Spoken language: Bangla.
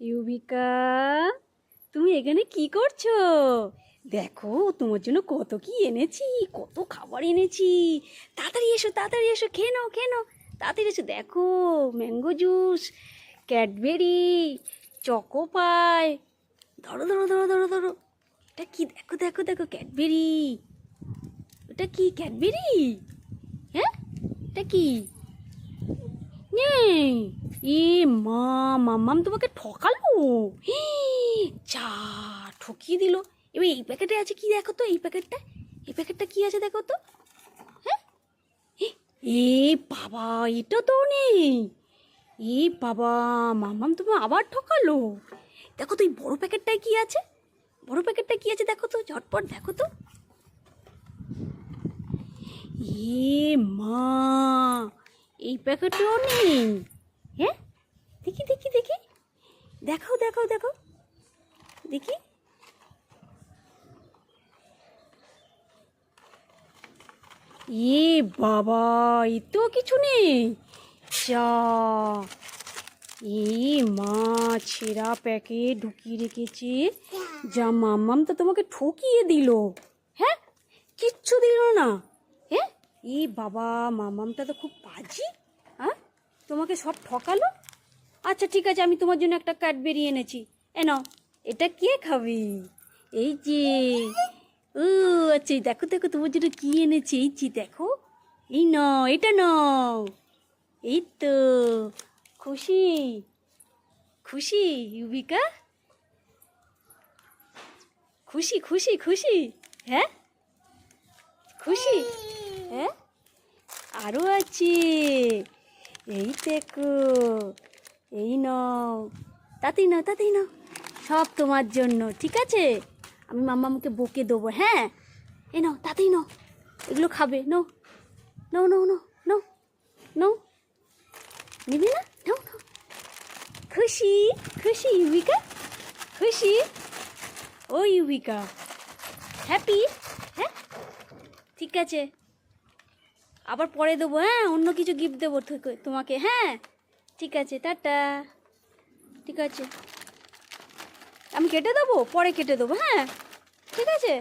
ইউবিকা, তুমি এখানে কি করছ? দেখো, তোমার জন্য কত কি এনেছি, কত খাবার এনেছি। তাড়াতাড়ি এসো তাড়াতাড়ি এসো, খেয়ে নাও খেয়ে নাও। তাড়াতাড়ি এসো, দেখো, mango juice, Cadbury, Choco Pie. ধরো ধরো ধরো ধরো ধরো। এটা কি? দেখো দেখো দেখো, ক্যাডবেরি। ওটা কি? ক্যাডবেরি? হ্যাঁ? এটা কি? এ মা, মাম্মাম, তোমাকে ঠকালো? যা, ঠকিয়ে দিল। এবার এই প্যাকেটে আছে কি দেখো তো? এই প্যাকেটটা? এই প্যাকেটটা কি আছে দেখো তো? হ্যাঁ? এ বাবা, এটা তো নেই। এ বাবা, মাম্মাম, তুমি আবার ঠকালো? দেখো তো, এই বড় প্যাকেটটায় কি আছে? বড় প্যাকেটটা কি আছে দেখো তো? ঝটপট দেখো তো। এ মা এই প্যাকেটেও নেই। হ্যাঁ? দেখি দেখি দেখি। দেখাও দেখাও দেখো দেখি। এ বাবা, এ তো কিছু নেই। চা এই মা, ছেঁড়া প্যাকেট ঢুকিয়ে রেখেছে। যা, মাম্মাম তো তোমাকে ঠকিয়ে দিল। হ্যাঁ? কিচ্ছু দিল না। হ্যাঁ? এই বাবা, মামামটা তো খুব বাজি হ্যাঁ? তোমাকে সব ঠকালো? আচ্ছা ঠিক আছে, আমি তোমার জন্য একটা কাঠ বেরিয়ে এনেছি। এ নাও, এটা কে খাবি? এই যে, ও আচ্ছা এই দেখো দেখো, তোমার জন্য কী এনেছি, এই যে দেখো। এই নাও, এটা নাও। এই তো, খুশি? খুশি, ইউবিকা? খুশি খুশি খুশি হ্যাঁ? খুশি? হ্যাঁ? আরও আছে। এই দেখো, এই নাও। তাতেই নাও তাতেই নাও। সব তোমার জন্য, ঠিক আছে? আমি মাম্মামকে বকে দেবো হ্যাঁ? এ নাও, তাতেই নাও। এগুলো খাবে no no no no no no নিবি না? নাও নাও। খুশি খুশি, ইউবিকা। খুশি, ও ইউবিকা। হ্যাপি হ্যাঁ? ঠিক আছে। আবার পরে দেবো হ্যাঁ অন্য কিছু গিফট দেবো তোমাকে হ্যাঁ। ঠিক আছে, টাটা। ঠিক আছে। আমি কেটে দেবো? পরে কেটে দেবো হ্যাঁ। ঠিক আছে?